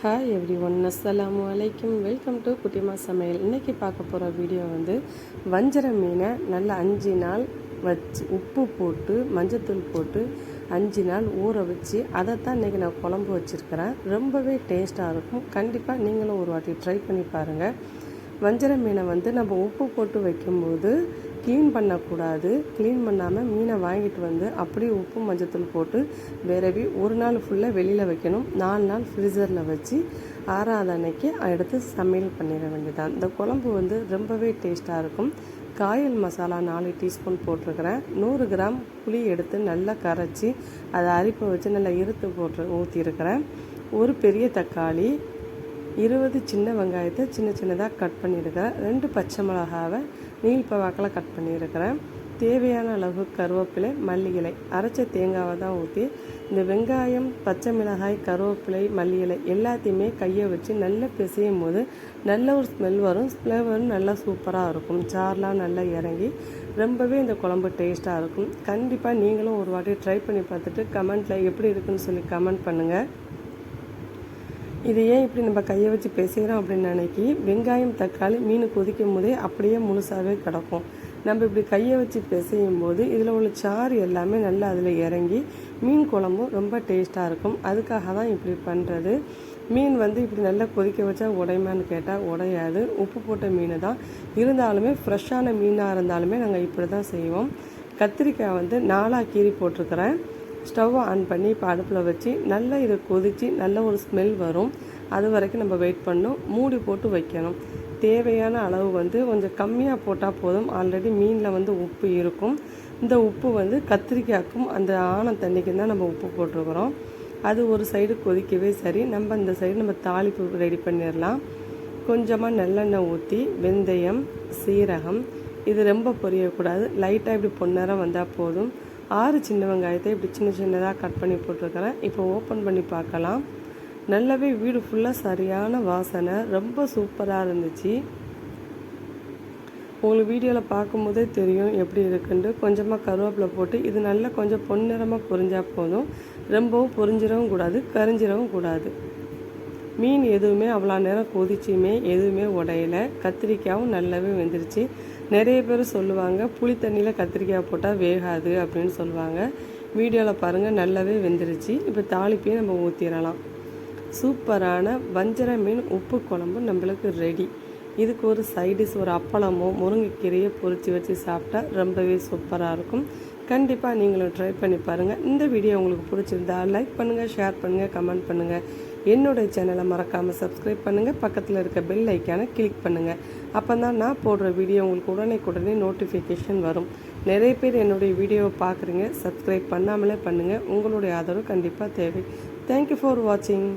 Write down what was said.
Hi every one அஸ்ஸலாமு அலைக்கும் welcome to குட்டிமா சமையல் இன்றைக்கி பார்க்க போகிற வீடியோ வந்து வஞ்சர மீனை நல்லா அஞ்சு நாள் வச்சு உப்பு போட்டு மஞ்சத்தூள் போட்டு அஞ்சு நாள் ஊற வச்சு அதை தான் இன்றைக்கி நான் குழம்பு வச்சுருக்கிறேன். ரொம்பவே டேஸ்ட்டாக இருக்கும். கண்டிப்பாக நீங்களும் ஒரு வாட்டி ட்ரை பண்ணி பாருங்கள் வஞ்சர மீனை வந்து நம்ம உப்பு போட்டு வைக்கும்போது க்ளீன் பண்ணக்கூடாது. க்ளீன் பண்ணாமல் மீனை வாங்கிட்டு வந்து அப்படியே உப்பு மஞ்சத்தூள் போட்டு விரவி ஒரு நாள் ஃபுல்லாக வெளியில் வைக்கணும். நாலு நாள் ஃப்ரீசரில் வச்சு ஆறாவது அன்னைக்கு எடுத்து சமையல் பண்ணிட வேண்டியதான் இந்த குழம்பு வந்து ரொம்பவே டேஸ்ட்டாக இருக்கும். காயல் மசாலா நாலு டீஸ்பூன் போட்டிருக்கிறேன். நூறு கிராம் புளி எடுத்து நல்லா கரைச்சி அதை அரிப்பை வச்சு நல்லா இருத்து போட்டு ஊற்றிருக்கிறேன் ஒரு பெரிய தக்காளி இருபது சின்ன வெங்காயத்தை சின்ன சின்னதாக கட் பண்ணியிருக்கிறேன். ரெண்டு பச்சை மிளகாவை நீல் பவாக்கில் கட் பண்ணியிருக்கிறேன். தேவையான அளவு கருவேப்பிலை மல்லிகளை அரைச்ச தேங்காவை தான் ஊற்றி இந்த வெங்காயம் பச்சை மிளகாய் கருவேப்பிலை மல்லிகளை எல்லாத்தையுமே கையை வச்சு நல்லா பிசையும் போது நல்ல ஒரு ஸ்மெல் வரும். ஃப்ளேவரும் நல்லா சூப்பராக இருக்கும். சார்லாம் நல்லா இறங்கி ரொம்பவே இந்த குழம்பு டேஸ்ட்டாக இருக்கும். கண்டிப்பாக நீங்களும் ஒரு வாட்டி ட்ரை பண்ணி பார்த்துட்டு கமெண்ட்டில் எப்படி இருக்குன்னு சொல்லி கமெண்ட் பண்ணுங்கள் இது ஏன் இப்படி நம்ம கையை வச்சு பேசுகிறோம் அப்படின்னு நினைக்கி வெங்காயம் தக்காளி மீன் கொதிக்கும் போதே அப்படியே முழுசாகவே கிடக்கும். நம்ம இப்படி கையை வச்சு பிசையும் போது இதில் உள்ள சாறு எல்லாமே நல்லா அதில் இறங்கி மீன் குழம்பும் ரொம்ப டேஸ்ட்டாக இருக்கும். அதுக்காக தான் இப்படி பண்ணுறது மீன் வந்து இப்படி நல்லா கொதிக்க வச்சா உடையுமான்னு கேட்டால் உடையாது. உப்பு போட்ட மீன் தான். இருந்தாலுமே ஃப்ரெஷ்ஷான மீனாக இருந்தாலுமே நாங்கள் இப்படி தான் செய்வோம். கத்திரிக்காய் வந்து நாலாக கீறி போட்டிருக்கிறேன். ஸ்டவ்வை ஆன் பண்ணி இப்போ அடுப்பில் வச்சு நல்லா இதை கொதித்து நல்ல ஒரு ஸ்மெல் வரும். அது வரைக்கும் நம்ம வெயிட் பண்ணணும். மூடி போட்டு வைக்கணும். தேவையான அளவு வந்து கொஞ்சம் கம்மியாக போட்டால் போதும். ஆல்ரெடி மீனில் வந்து உப்பு இருக்கும். இந்த உப்பு வந்து கத்திரிக்காய்க்கும் அந்த ஆன தண்ணிக்கு தான் நம்ம உப்பு போட்டிருக்கிறோம். அது ஒரு சைடு கொதிக்கவே சரி. நம்ம இந்த சைடு நம்ம தாளிப்பு ரெடி பண்ணிடலாம். கொஞ்சமாக நல்லெண்ணெய் ஊற்றி வெந்தயம் சீரகம் இது ரொம்ப பொரியக்கூடாது. லைட்டாக இப்படி பொன்னரம் வந்தால் போதும். ஆறு சின்ன வெங்காயத்தை இப்படி சின்ன சின்னதாக கட் பண்ணி போட்டிருக்கிறேன். இப்போ ஓப்பன் பண்ணி பார்க்கலாம். நல்லாவே வீடு ஃபுல்லாக சரியான வாசனை ரொம்ப சூப்பராக இருந்துச்சு. உங்களுக்கு வீடியோவில் பார்க்கும்போதே தெரியும் எப்படி இருக்குன்ட்டு. கொஞ்சமாக கருவேப்பிலை போட்டு இது நல்லா கொஞ்சம் பொன்னிறமாக பொரிஞ்சால் போதும். ரொம்பவும் பொரிஞ்சிடவும் கூடாது கரிஞ்சிடவும் கூடாது. மீன் எதுவுமே அவ்வளோ நேரம் கொதிச்சுமே எதுவுமே உடையல. கத்திரிக்காயும் நல்லாவே வெந்துருச்சு. நிறைய பேர் சொல்லுவாங்க புளி தண்ணியில் கத்திரிக்காய் போட்டால் வேகாது அப்படின்னு சொல்லுவாங்க. வீடியோவில் பாருங்கள் நல்லாவே வெந்துருச்சு. இப்போ தாளிப்பையும் நம்ம ஊற்றிடலாம் சூப்பரான வஞ்சர மீன் உப்பு குழம்பு நம்மளுக்கு ரெடி இதுக்கு ஒரு சைடிஷ் ஒரு அப்பளமோ முருங்கைக்கீரையை பொறிச்சு வச்சு சாப்பிட்டா ரொம்பவே சூப்பராக இருக்கும். கண்டிப்பாக நீங்களும் ட்ரை பண்ணி பாருங்கள் இந்த வீடியோ உங்களுக்கு பிடிச்சிருந்தா லைக் பண்ணுங்கள் ஷேர் பண்ணுங்கள் கமெண்ட் பண்ணுங்கள் என்னுடைய சேனலை மறக்காமல் சப்ஸ்கிரைப் பண்ணுங்கள் பக்கத்தில் இருக்க பெல் ஐக்கானை கிளிக் பண்ணுங்கள் அப்போ தான் நான் போடுற வீடியோ உங்களுக்கு உடனே உடனே நோட்டிஃபிகேஷன் வரும். நிறைய பேர் என்னுடைய வீடியோவை பார்க்குறீங்க சப்ஸ்கிரைப் பண்ணாமலே பண்ணுங்கள் உங்களுடைய ஆதரவு கண்டிப்பாக தேவை. தேங்க்யூ ஃபார் வாட்சிங்